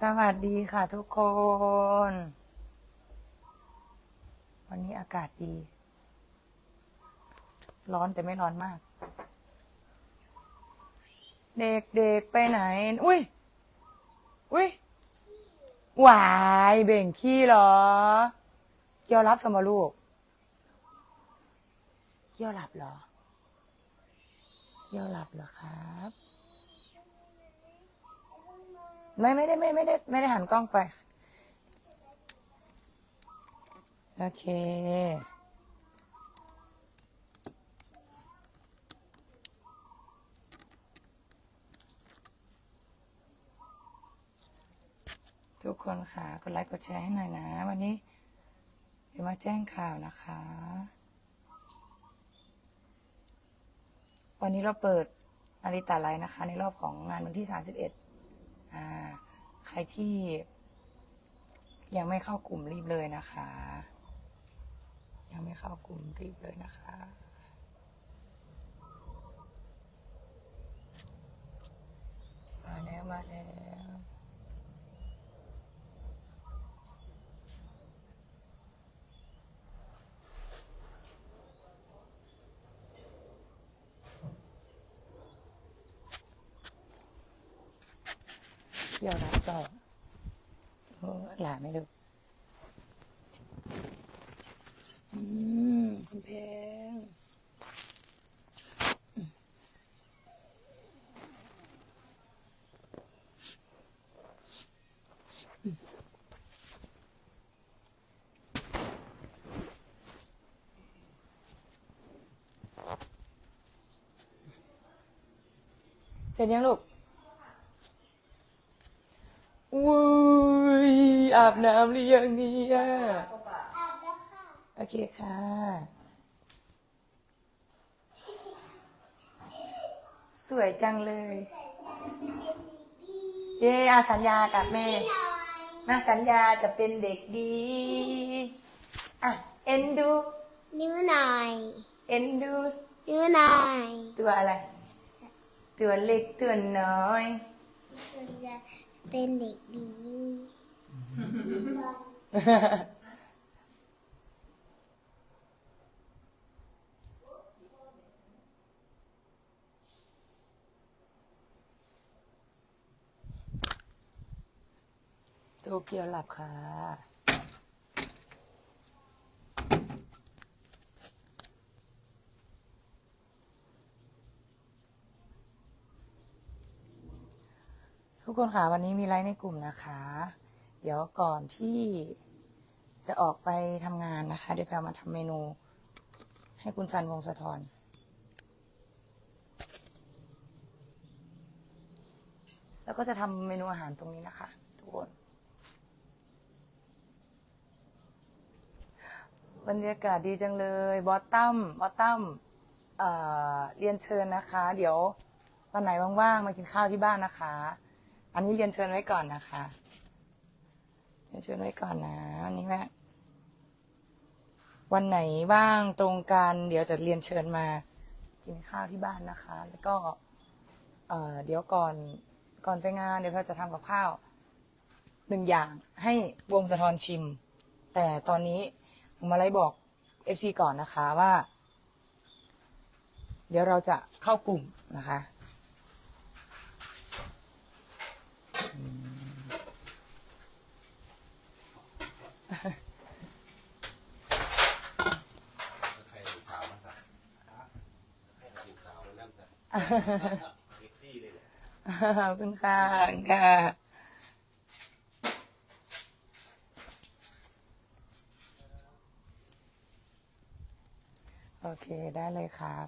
สวัสดีค่ะทุกคน วันนี้อากาศดี ร้อนแต่ไม่ร้อนมาก เด็กๆไปไหน อุ้ย อุ้ย หวายเบ่งขี้เหรอ เกี่ยวรับสมลูก เกี่ยวหลับเหรอ เกี่ยวหลับเหรอครับ ไม่ไม่ได้ไม่ไม่ได้ไม่ได้หันกล้องไป โอเค ทุกคนค่ะ กดไลค์กดแชร์ให้หน่อยนะ วันนี้ เดี๋ยวมาแจ้งข่าวนะคะ วันนี้เราเปิดนาริตาไลน์นะคะ ในรอบของงานวันที่ 31 ใครที่ยังไม่เข้ากลุ่มรีบเลยนะคะ ยังไม่เข้ากลุ่มรีบเลยนะคะ มาแล้วมาแล้ว เที่ยวรับจอบโอ้หลาไม่ดูอืมคุณเพงเสร็จยังลูก อุ้ย อาบน้ำหรือยังเนี่ยโอเคค่ะ สวยจังเลย เย้อาสัญญากับแม่นะสัญญาจะเป็นเด็กดี อะ เอ็นดู นิ้วหน่อย เอ็นดู นิ้วหน่อย ตัวอะไร ตัวเล็กตัวน้อย เป็นเด็กดี โตเกียวหลับค่ะ ทุกคนค่ะวันนี้มีไลฟ์ในกลุ่มนะคะ เดี๋ยวก่อนที่จะออกไปทำงานนะคะ เดี๋ยวแพลมาทำเมนู ให้คุณซันวงศ์สะทอนแล้วก็จะทำเมนูอาหารตรงนี้นะคะ ทุกคน บรรยากาศดีจังเลย บอสตัมบอสตัมเเรียนเชิญนะคะ เดี๋ยววันไหนว่างๆ มากินข้าวที่บ้านนะคะ อันนี้เรียนเชิญไว้ก่อนนะคะ เรียนเชิญไว้ก่อนนะวันนี้แม่วันไหนว่างตรงกันเดี๋ยวจะเรียนเชิญมากินข้าวที่บ้านนะคะ แล้วก็เออเดี๋ยวก่อนก่อนไปงานเดี๋ยวเราจะทำกับข้าวหนึ่งอย่างให้วงสะทอนชิม แต่ตอนนี้ผมมาไล่บอก FC ก่อนนะคะว่า เดี๋ยวเราจะเข้ากลุ่มนะคะ ใครลูกสาวมาสั่งใคร ลูกสาวมานั่งสั่งเซ็กซี่เลยแหละขอบคุณค่ะขอบคุณค่ะโอเคได้เลยครับ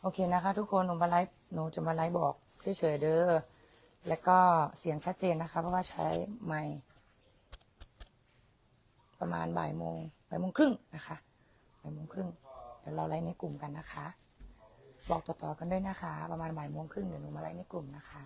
โอเคนะคะ ทุกคนหนูมาไลฟ์หนูจะมาไลฟ์บอกเฉยๆเด้อแล้วก็เสียงชัดเจนนะคะ เพราะว่าใช้ไมค์ประมาณบ่ายโมงบ่ายโมงครึ่งนะคะบ่ายโมงครึ่งเดี๋ยวเราไลฟ์ในกลุ่มกันนะคะ บอกต่อๆกันด้วยนะคะ ประมาณบ่ายโมงครึ่งเดี๋ยวหนูมาไลฟ์ในกลุ่มนะคะ